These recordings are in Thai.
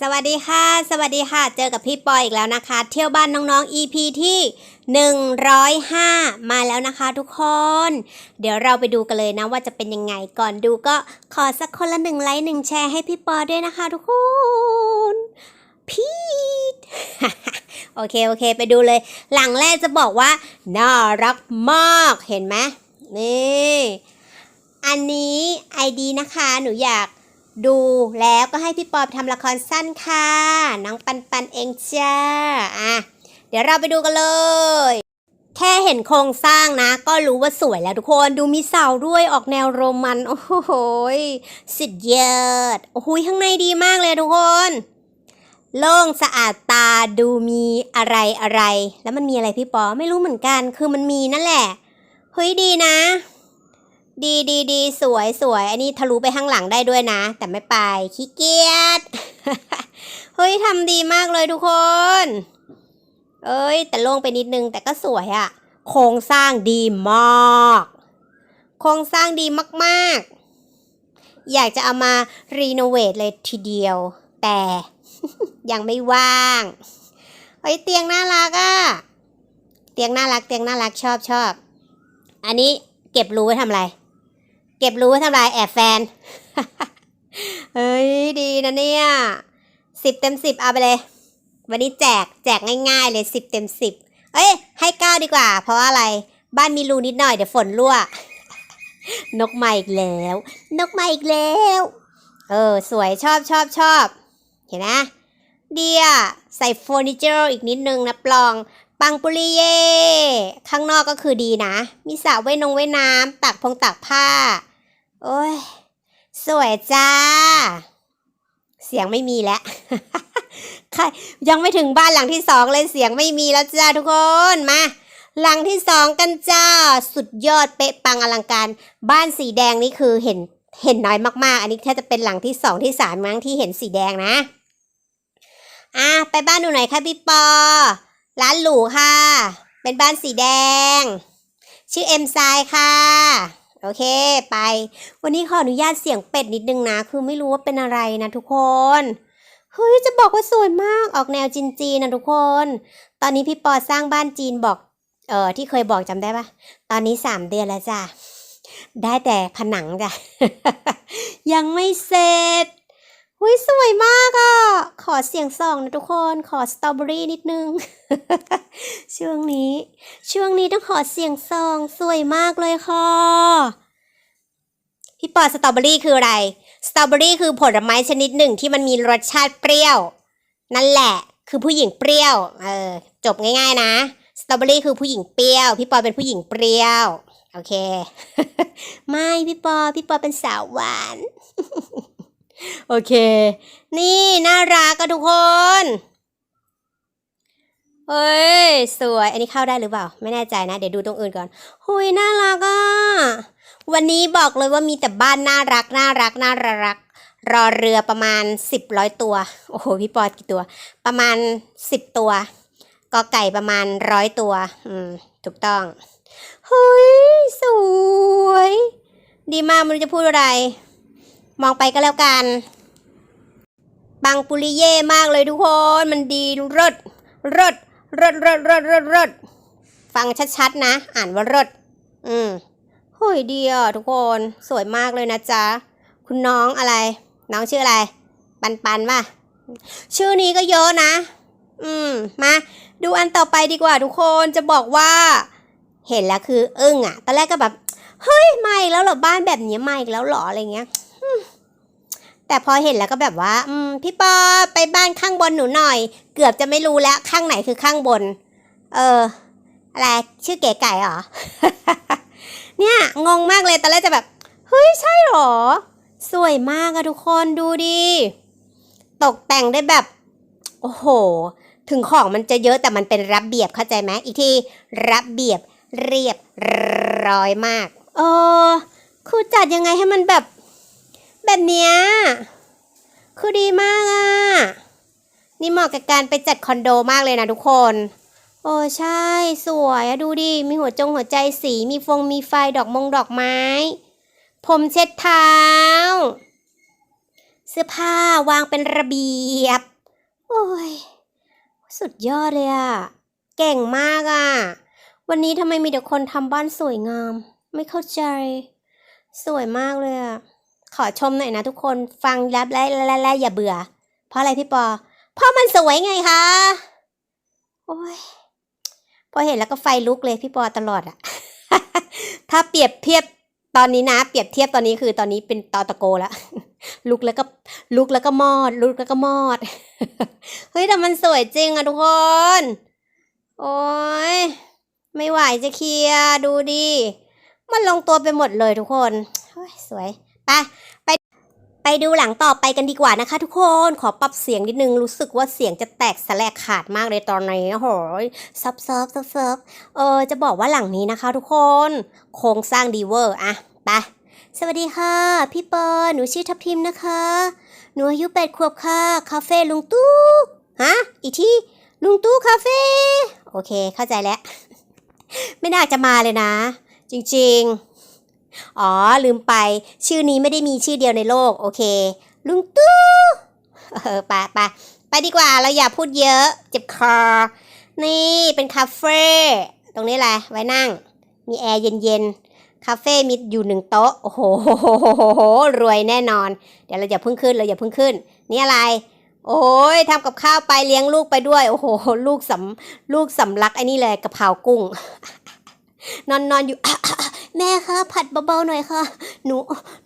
สวัสดีค่ะ สวัสดีค่ะ เจอกับพี่ปอยอีกแล้วนะคะ เที่ยวบ้านน้องๆ EP ที่ 105 มาแล้วนะคะทุกคน เดี๋ยวเราไปดูกันเลยนะว่าจะเป็นยังไงก่อนดูก็ขอสักคนละหนึ่งไลค์หนึ่งแชร์ให้พี่ปอด้วยนะคะทุกคนพีทโอเค โอเค ไปดูเลย หลังแรกจะบอกว่า น่ารักมากเห็นไหมนี่ อันนี้ไอดีนะคะหนูอยาก ดูแล้วก็ให้พี่ปอบทำละครสั้นค่ะ น้องปันปันเองจ้าอะเดี๋ยวเราไปดูกันเลย แค่เห็นโครงสร้างนะ ก็รู้ว่าสวยแล้วทุกคนดูมีเสาด้วยออกแนวโรมัน โอ้โหสุดยอดโอ้โหยข้างในดีมากเลยทุกคนโล่งสะอาดตาดูมีอะไรอะไร แล้วมันมีอะไรพี่ปอไม่รู้เหมือนกัน คือมันมีนั่นแหละเฮ้ยดีนะ ดีดีดีสวยสวยอันนี้ทะลุไปข้างหลังได้ด้วยนะ แต่ไม่ไปขี้เกียจเฮ้ยทำดีมากเลยทุกคน เอ้ย แต่โล่งไปนิดนึงแต่ก็สวยอะโครงสร้างดีมาก โครงสร้างดีมากๆ อยากจะเอามารีโนเวทเลยทีเดียว แต่ยังไม่ว่างเฮ้ยเตียงน่ารักอะเตียงน่ารักเตียงน่ารักชอบชอบ อันนี้เก็บรูไว้ทำอะไร เก็บรูไว้ทำอะไรแอบแฟน เฮ้ย ดีนะเนี่ยสิบเต็มสิบเอาไปเลย วันนี้แจกแจกง่ายๆเลยสิบเต็มสิบเอ้ย ให้เก้าดีกว่า เพราะอะไรบ้านมีรูนิดหน่อยเดี๋ยวฝนรั่ว นกมาอีกแล้ว นกมาอีกแล้ว เออ สวยชอบชอบชอบ เห็นนะดีอะใส่เฟอร์นิเจอร์อีกนิดนึงนะปลอง ปังปุริเย่ ข้างนอกก็คือดีนะ มีสระว่ายนงว่ายน้ำตักพงตักผ้า โอ้ย สวยจ้า เสียงไม่มีแล้วใครยังไม่ถึงบ้านหลังที่สองเลยเสียงไม่มีแล้วจ้าทุกคน มา หลังที่สองกันจ้า สุดยอดเป๊ะปังอลังการ บ้านสีแดงนี่คือเห็นเห็นน้อยมากๆ อันนี้แค่จะเป็นหลังที่สองที่สามมั้งที่เห็นสีแดงนะ อะไปบ้านหนูหน่อยค่ะพี่ปอ ร้านหรูค่ะ เป็นบ้านสีแดง ชื่อเอ็มไซค่ะ โอเคไป วันนี้ขออนุญาตเสียงเป็ดนิดนึงนะ คือไม่รู้ว่าเป็นอะไรนะทุกคนเฮ้ยจะบอกว่าสวยมากออกแนวจีนๆนะทุกคน ตอนนี้พี่ปอสร้างบ้านจีนบอก เออที่เคยบอกจำได้ปะตอนนี้สามเดือนแล้วจ้ะได้แต่ผนังจ้ะยังไม่เสร็จ หุยสวยมากอะ่ะ ขอเสียงส่องนะทุกคน ขอสตรอเบอรี่นิดนึง ช่วงนี้ ช่วงนี้ต้องขอเสียงส่อง สวยมากเลยค่ะพี่ปอสตรอเบอรี่คืออะไร สตรอเบอรี่คือผลไม้ชนิดหนึ่งที่มันมีรสชาติเปรี้ยว นั่นแหละ คือผู้หญิงเปรี้ยว เออ จบง่ายๆนะ สตรอเบอรี่คือผู้หญิงเปรี้ยว พี่ปอเป็นผู้หญิงเปรี้ยว โอเค ไม่พี่ปอ พี่ปอเป็นสาวหวาน โอเค นี่น่ารักอะทุกคนเฮ้ย สวย อันนี้เข้าได้หรือเปล่า ไม่แน่ใจนะ เดี๋ยวดูตรงอื่นก่อน หุยน่ารักอะ วันนี้บอกเลยว่ามีแต่บ้านน่ารัก น่ารัก น่ารัก รอเรือประมาณสิบร้อยตัว โอ้โห พี่ปอดกี่ตัว ประมาณสิบตัว กอไก่ประมาณร้อยตัว อืม ถูกต้องเฮ้ยสวย ดีมากไมันจะพูดอะไร มองไปก็แล้วกันปังปุริเย่มากเลยทุกคน มันดีรสรสรสรสรสรสรสฟังชัดๆนะ อ่านว่ารสอืมโหยดีอะทุกคนสวยมากเลยนะจ๊ะ คุณน้องอะไร น้องชื่ออะไร ปันปันป่ะ ชื่อนี้ก็เยอะนะ อืม มา ดูอันต่อไปดีกว่าทุกคนจะบอกว่า เห็นแล้วคืออึ้งอะ ตอนแรกก็แบบ เฮ้ยมาอีกแล้วเหรอบ้านแบบนี้มาอีกแล้วเหรออะไรเงี้ย แต่พอเห็นแล้วก็แบบว่า อืม พี่ปอไปบ้านข้างบนหนูหน่อย เกือบจะไม่รู้แล้วข้างไหนคือข้างบน เออ อะไรชื่อเก๋ไก่เหรอ เนี่ยงงมากเลยตอนแรกจะแบบ เฮ้ยใช่เหรอ สวยมากอะทุกคนดูดิ ตกแต่งได้แบบ โอ้โห ถึงของมันจะเยอะแต่มันเป็นระเบียบเข้าใจไหมอีกทีระเบียบเรียบร้อยมาก เออคือจัดยังไงให้มันแบบ แบบเนี้ยคือดีมากอะ่ะ นี่เหมาะกับการไปจัดคอนโดมากเลยนะทุกคน โอ้ใช่ สวยอะดูดิ มีหัวจงหัวใจสีมีฟงมีไฟดอกมงดอกไม้ ผมเช็ดเท้าสสื้อผ้าวางเป็นระเบียบ โอ้ย สุดยอดเลยอะเก่งมากอะวันนี้ทำไมมีแต่คนทำบ้านสวยงาม ไม่เข้าใจ สวยมากเลยอะ ขอชมหน่อยนะทุกคนฟังแล้วและและและอย่าเบื่อ เพราะอะไรพี่ปอ เพราะมันสวยไงคะ โอ้ย พอเห็นแล้วก็ไฟลุกเลยพี่ปอตลอดอะถ้าเปรียบเทียบตอนนี้นะ เปรียบเทียบตอนนี้คือตอนนี้เป็นตอตะโกแล้วลุกแล้วก็ลุกแล้วก็มอด ลุกแล้วก็มอด เฮ้ยแต่มันสวยจริงอะทุกคน โอ้ยไม่ไหวจะเคลียร์ดูดิ มันลงตัวไปหมดเลยทุกคนสวย ไปไปไปดูหลังต่อไปกันดีกว่านะคะทุกคน ขอปรับเสียงนิดนึง รู้สึกว่าเสียงจะแตกสแลกขาดมากเลยตอนนี้โอ้โหซับซับซับซับเออจะบอกว่าหลังนี้นะคะทุกคน โครงสร้างดีเวอร์อะไปสวัสดีค่ะ พี่เปิร์หนูชื่อทับทิมนะคะ หนูอายุแปดขวบค่ะ คาเฟ่ลุงตู้ฮะอีกที่ลุงตู้คาเฟ่โอเคเข้าใจแล้ว ไม่น่าจะมาเลยนะ จริงๆ อ๋อ ลืมไป ชื่อนี้ไม่ได้มีชื่อเดียวในโลก โอเค ลุงตู้เออไปไปไปดีกว่า เราอย่าพูดเยอะ เจ็บคอ นี่เป็นคาเฟ่ ตรงนี้แหละ ไว้นั่ง มีแอร์เย็นๆ คาเฟ่มีอยู่หนึ่งโต๊ะ โอ้โห รวยแน่นอน เดี๋ยวเราอย่าเพิ่งขึ้น เราอย่าเพิ่งขึ้น นี่อะไร โอ้ยทำกับข้าวไปเลี้ยงลูกไปด้วย โอ้โห ลูกสำลูกสำลักไอ้นี่เลยกะเพรากุ้ง นอนนอนอยู่ แม่คะผัดเบาๆหน่อยค่ะ หนู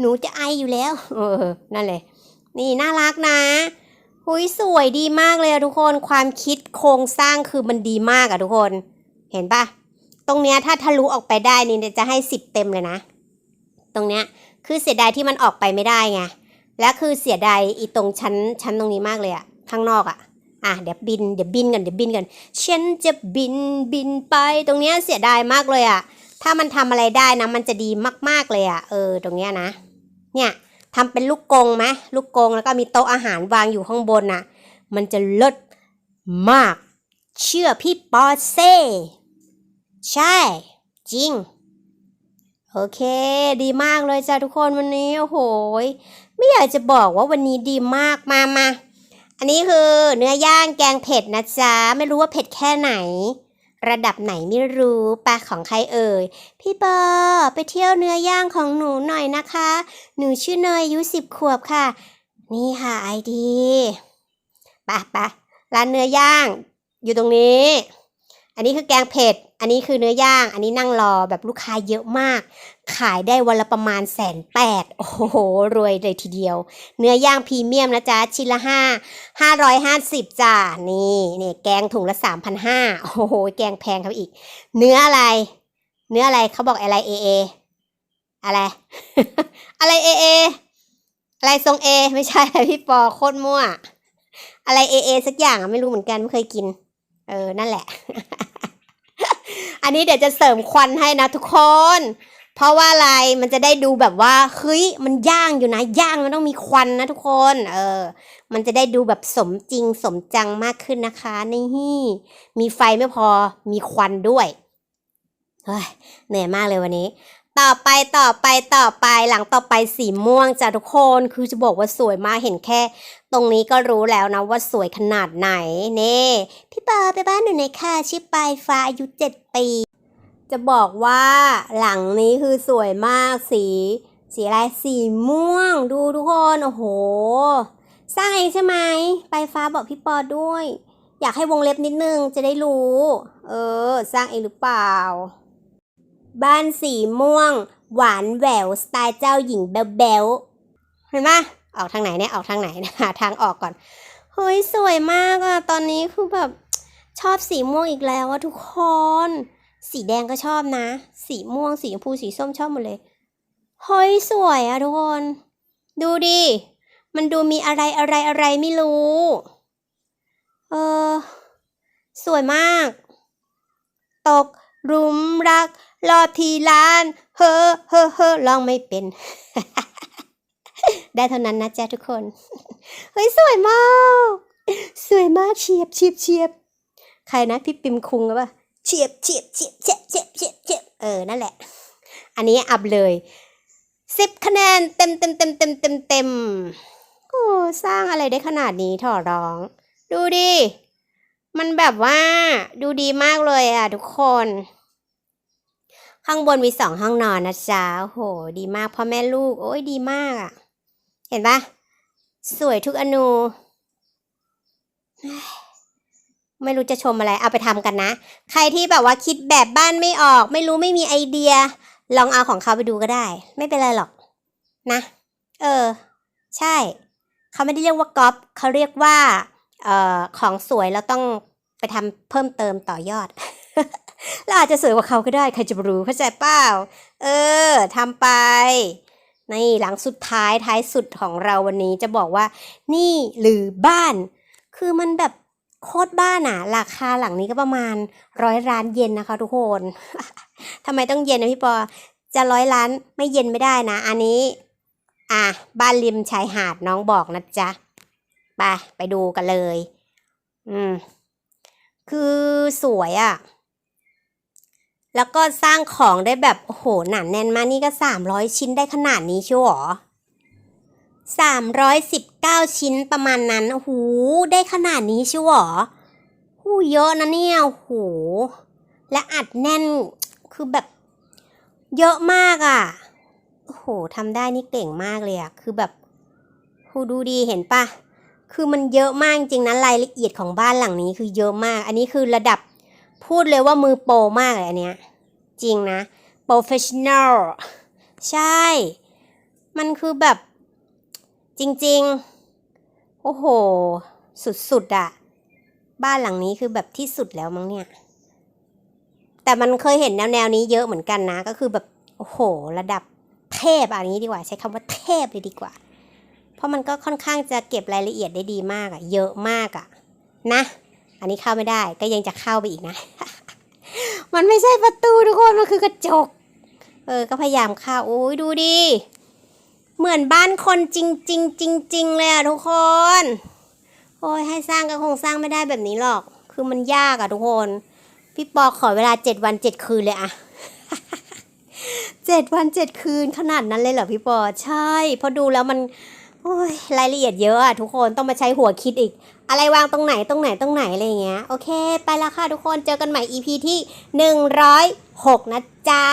หนูจะไออยู่แล้ว เออ นั่นเลยนี่น่ารักนะหุยสวยดีมากเลยอะทุกคนความคิดโครงสร้างคือมันดีมากอะทุกคน เห็นปะตรงเนี้ยถ้าทะลุออกไปได้นี่จะให้สิบเต็มเลยนะ ตรงเนี้ยคือเสียดายที่มันออกไปไม่ได้ไงและคือเสียดายอีตรงชั้นชั้นตรงนี้มากเลยอะข้างนอกอะอะเดี๋ยวบินเดี๋ยวบินกันเดี๋ยวบินกันฉันจะบินบินไปตรงเนี้ยเสียดายมากเลยอะ ถ้ามันทำอะไรได้นะมันจะดีมากๆเลยอะเออ ตรงเนี้ยนะ เนี่ยทำเป็นลูกกงไหมลูกกงแล้วก็มีโต๊ะอาหารวางอยู่ข้างบนน่ะ มันจะเลิศมาก เชื่อพี่ปอเซ่ใช่ จริง โอเค ดีมากเลยจ้ะทุกคนวันนี้โอ้โหไม่อยากจะบอกว่าวันนี้ดีมากมามาอันนี้คือเนื้อย่างแกงเผ็ดนะจ๊ะ ไม่รู้ว่าเผ็ดแค่ไหน ระดับไหนไม่รู้ปลาของใครเอ่ย พี่ปอไปเที่ยวเนื้อย่างของหนูหน่อยนะคะ หนูชื่อเนยอายุสิบขวบค่ะ นี่ค่ะไอดีปะปะร้านเนื้อย่าง อยู่ตรงนี้ อันนี้คือแกงเผ็ด อันนี้คือเนื้อย่าง อันนี้นั่งรอแบบลูกค้าเยอะมาก ขายได้วันละประมาณแสนแปดโอ้โห รวยเลยทีเดียว เนื้อย่างพรีเมียมนะจ๊ะ ชิ้นละห้าห้าร้อยห้าสิบจ้า นี่นี่แกงถุงละสามพันห้าโอ้โห แกงแพงเขาอีก เนื้ออะไร เนื้ออะไรเขาบอกอะไรเอเอ อะไร อะไรเอเอ อะไรทรงเอ ไม่ใช่พี่ปอโคตรมั่ว อะไรเอเอสักอย่างอะไม่รู้เหมือนกันไม่เคยกิน เออ นั่นแหละ อันนี้เดี๋ยวจะเสริมควันให้นะทุกคน เพราะว่าอะไรมันจะได้ดูแบบว่าเฮ้ยมันย่างอยู่นะย่างมันต้องมีควันนะทุกคน เออ มันจะได้ดูแบบสมจริงสมจังมากขึ้นนะคะนี่มีไฟไม่พอมีควันด้วยเฮ้ยเหนื่อยมากเลยวันนี้ ต่อไปต่อไปต่อไปหลังต่อไปสีม่วงจ้ะทุกคนคือจะบอกว่าสวยมากเห็นแค่ ตรงนี้ก็รู้แล้วนะว่าสวยขนาดไหนเน่พี่ปอไปบ้านหนูหน่อยค่ะชื่อปลายฟ้าอายุเจ็ดปี จะบอกว่าหลังนี้คือสวยมากสี สีอะไรสีม่วง ดูทุกคนโอ้โหสร้างเองใช่ไหมปลายฟ้าบอกพี่ปอด้วย อยากให้วงเล็บนิดนึงจะได้รู้ เออ สร้างเองหรือเปล่า บ้านสีม่วง หวานแหววสไตล์เจ้าหญิงแบ๊วๆเห็นไหมออกทางไหนเนี่ยออกทางไหนหาทางออกก่อนเฮ้ยสวยมากอะตอนนี้คือแบบชอบสีม่วงอีกแล้วอะทุกคน สีแดงก็ชอบนะ สีม่วงสีชมพูสีส้มชอบหมดเลยเฮ้ยสวยอะทุกคน ดูดิ มันดูมีอะไรอะไรอะไรไม่รู้ เออ สวยมาก ตกหลุมรัก รอทีล้าน เฮ้อเฮ้อเฮ้อลองไม่เป็น ได้เท่านั้นนะจ๊ะทุกคน เฮ้ย สวยมาก สวยมากเฉียบเฉียบเฉียบใครนะพี่ปิมคุงหรือเปล่าเฉียบเฉียบเฉียบเฉียบเฉียบเฉียบเฉียบเออนั่นแหละ อันนี้อัพเลยสิบคะแนนเต็มเต็มเต็มเต็มเต็มเต็มโอ้อ้สร้างอะไรได้ขนาดนี้ถอร้อง ดูดิ มันแบบว่าดูดีมากเลยอะทุกคน ข้างบนมีสองห้องนอนนะจ๊ะโห ดีมากพ่อแม่ลูก โอ้ยดีมากอะเห็นปะสวยทุกอนู ไม่รู้จะชมอะไร เอาไปทำกันนะ ใครที่แบบว่าคิดแบบบ้านไม่ออก ไม่รู้ไม่มีไอเดีย ลองเอาของเขาไปดูก็ได้ ไม่เป็นไรหรอก นะ เออ ใช่ เขาไม่ได้เรียกว่าก๊อปเขาเรียกว่า เอ่อ ของสวยเราต้องไปทำเพิ่มเติมต่อยอด เราอาจจะสวยกว่าเขาก็ได้ใครจะรู้เข้าใจเปล่าเออทำไปนี่หลังสุดท้ายท้ายสุดของเราวันนี้จะบอกว่า นี่หรือบ้าน คือมันแบบโคตรบ้านอะราคาหลังนี้ก็ประมาณร้อยล้านเยนนะคะ ทุกคนทำไมต้องเย็นนะพี่ปอจะร้อยล้านไม่เย็นไม่ได้นะ อันนี้ อะบ้านริมชายหาดน้องบอกนะจ๊ะไปไปดูกันเลย อืม คือสวยอะ่ะ แล้วก็สร้างของได้แบบโอ้โหหนาแน่นมากนี่ก็สามร้อยชิ้นได้ขนาดนี้เชียวหรอสามร้อยสิบเก้าชิ้นประมาณนั้นโอ้โหได้ขนาดนี้เชียวหรอหูเยอะนะเนี่ยโอ้โหและอัดแน่นคือแบบเยอะมากอะ่ะโอ้โหทำได้นี่เก่งมากเลยอะ่ะคือแบบโหดูดีเห็นปะคือมันเยอะมากจริงนะรายละเอียดของบ้านหลังนี้คือเยอะมาก อันนี้คือระดับ พูดเลยว่ามือโปรมากเลยอันเนี้ย จริงนะ professional ใช่ มันคือแบบ จริง ๆ โอ้โห สุดๆอะบ้านหลังนี้คือแบบที่สุดแล้วมั้งเนี่ย แต่มันเคยเห็นแนวๆนี้เยอะเหมือนกันนะ ก็คือแบบ โอ้โห ระดับเทพอันนี้ดีกว่า ใช้คำว่าเทพเลยดีกว่า เพราะมันก็ค่อนข้างจะเก็บรายละเอียดได้ดีมากอะเยอะมากอะนะ อันนี้เข้าไม่ได้ก็ยังจะเข้าไปอีกนะ มันไม่ใช่ประตูทุกคน มันคือกระจก เออ ก็พยายามเข้าโอ้ยดูดิ เหมือนบ้านคนจริงจริงจริงจริงเลยอะทุกคน โอ้ยให้สร้างก็คงสร้างไม่ได้แบบนี้หรอก คือมันยากอะทุกคน พี่ปอขอเวลาเจ็ดวันเจ็ดคืนเลยอะเจ็ดวันเจ็ดคืนขนาดนั้นเลยเหรอพี่ปอ ใช่เพอดูแล้วมัน ยรายละเอียดเยอะอะทุกคนต้องมาใช้หัวคิดอีก อะไรวางตรงไหนตรงไหนตรงไหนอะไรเงี้ยโอเค ไปแล้วค่ะทุกคนเจอกันใหม่ EP ที่ 106 นะจ๊ะ